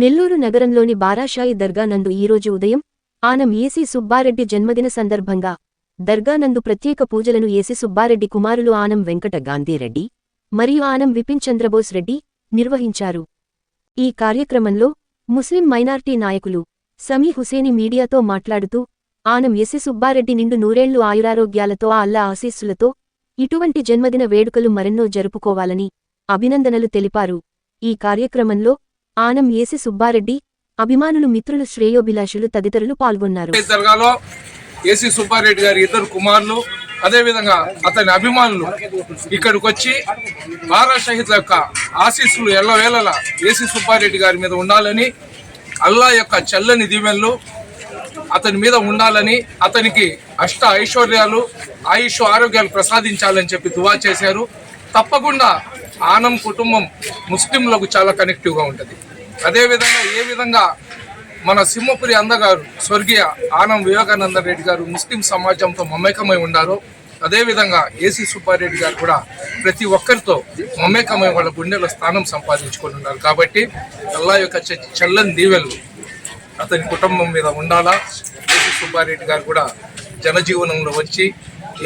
నెల్లూరు నగరంలోని బారాషాయి దర్గా నందు ఈరోజు ఉదయం ఆనం ఏసీ సుబ్బారెడ్డి జన్మదిన సందర్భంగా దర్గానందు ప్రత్యేక పూజలను ఏసీ సుబ్బారెడ్డి కుమారులు ఆనం వెంకట గాంధీరెడ్డి మరియు ఆనం విపిన్ చంద్రబోస్ రెడ్డి నిర్వహించారు. ఈ కార్యక్రమంలో ముస్లిం మైనార్టీ నాయకులు సమీ హుసేని మీడియాతో మాట్లాడుతూ ఆనం ఎసి సుబ్బారెడ్డి నిండు నూరేళ్ళు ఆయురారోగ్యాలతో అల్లా ఆశీస్సులతో ఇటువంటి జన్మదిన వేడుకలు మరెన్నో జరుపుకోవాలని అభినందనలు తెలిపారు. ఈ కార్యక్రమంలో ఆనం ఏసి సుబ్బారెడ్డి అభిమానులు మిత్రులు శ్రేయోభిలాషులు తదితరులు పాల్గొన్నారు. దర్గాలో ఏసీ సుబ్బారెడ్డి గారి ఇద్దరు కుమారులు అదేవిధంగా అతని అభిమానులు ఇక్కడికి వచ్చి బారా షహీద్ యొక్క ఆశీస్సులు ఎల్లవేళలా ఏసీ సుబ్బారెడ్డి గారి మీద ఉండాలని అల్లా యొక్క చల్లని దీవెనలు అతని మీద ఉండాలని అతనికి అష్ట ఐశ్వర్యాలు ఆయుష్ ఆరోగ్యాలు ప్రసాదించాలని చెప్పి దువా చేశారు. తప్పకుండా ఆనం కుటుంబం ముస్లింలకు చాలా కనెక్టివ్గా ఉంటుంది. అదేవిధంగా ఏ విధంగా మన సింహపురి అందగారు స్వర్గీయ ఆనం వివేకానంద రెడ్డి గారు ముస్లిం సమాజంతో మమేకమై ఉన్నారు అదేవిధంగా ఏసీ సుబ్బారెడ్డి గారు కూడా ప్రతి ఒక్కరితో మమేకమై వాళ్ళ గుండెలో స్థానం సంపాదించుకొని ఉన్నారు. కాబట్టి అల్లా యొక్క చ- చల్లని దీవెనలు అతని కుటుంబం మీద ఉండాలా? ఏసీ సుబ్బారెడ్డి గారు కూడా జనజీవనంలో వచ్చి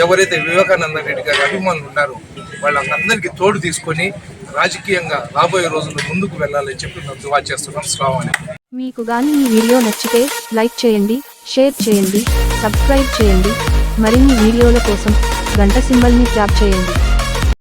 ఎవరైతే వివేకానంద రెడ్డి గారి అభిమానులు ఉన్నారో వాళ్ళందరికీ తోడు తీసుకొని రాజకీయంగా రాబోయే రోజుల్లో ముందుకు వెళ్ళాలని చెప్పి మేము దువా చేస్తున్నాం. శ్రావణి మీకు గాని ఈ వీడియో నచ్చితే లైక్ చేయండి షేర్ చేయండి సబ్స్క్రైబ్ చేయండి. మరిన్ని వీడియోల కోసం గంట సింబల్ని ట్యాప్ చేయండి.